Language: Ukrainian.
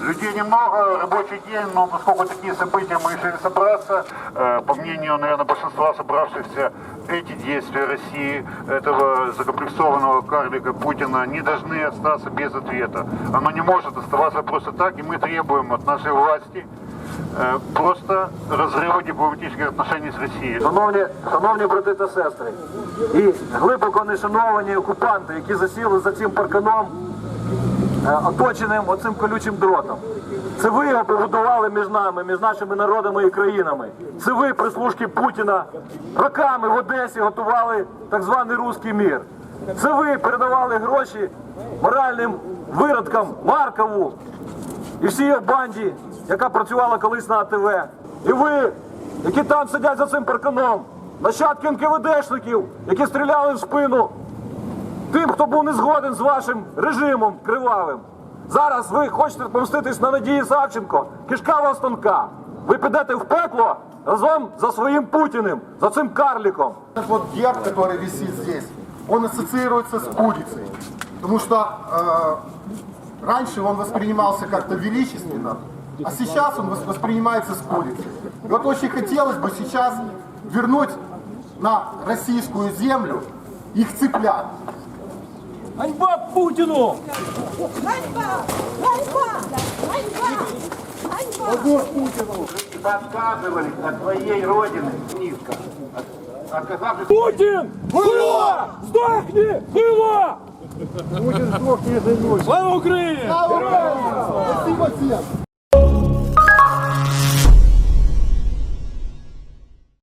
Людей немного, рабочий день, ну, но поскольку такие события мы решили собраться, е, по мнению, наверное, большинства собравшихся, эти действия России, этого закомплексованного карлика Путина, не должны остаться без ответа. Оно не может оставаться просто так, и мы требуем от нашей власти просто разрыва дипломатических отношений с Россией. Шановні, шановні брати та сестри, і глибоко нешановані окупанти, які засіли за цим парканом, е, оточеним оцим колючим дротом. Це ви його побудували між нами, між нашими народами і країнами. Це ви, прислужки Путіна, роками в Одесі готували так званий руський мір. Це ви передавали гроші моральним виродкам Маркову і всій їх банді, яка працювала колись на АТВ. І ви, які там сидять за цим парканом, нащадки НКВДшників, які стріляли в спину тим, хто був не згоден з вашим режимом кривавим. Зараз ви хочете помститись на Надії Савченко, кишка вас тонка. Ви підете в пекло разом за своїм Путіним, за цим карліком. Этот вот герб, который висит здесь, он ассоциируется с курицей. Потому что э, раньше он воспринимался как-то величественно, а сейчас он вос- воспринимается с курицей. И вот очень хотелось бы сейчас вернуть на российскую землю их цыплят. Ганьба Путіну! Ганьба! Ганьба! Ганьба! Ганьба! Отказывались от своей родины, низко. Отказавшись Путін! Хуйло! Здохни! Хуйло! Путін здохне, Слава Україні! Спасибо всем!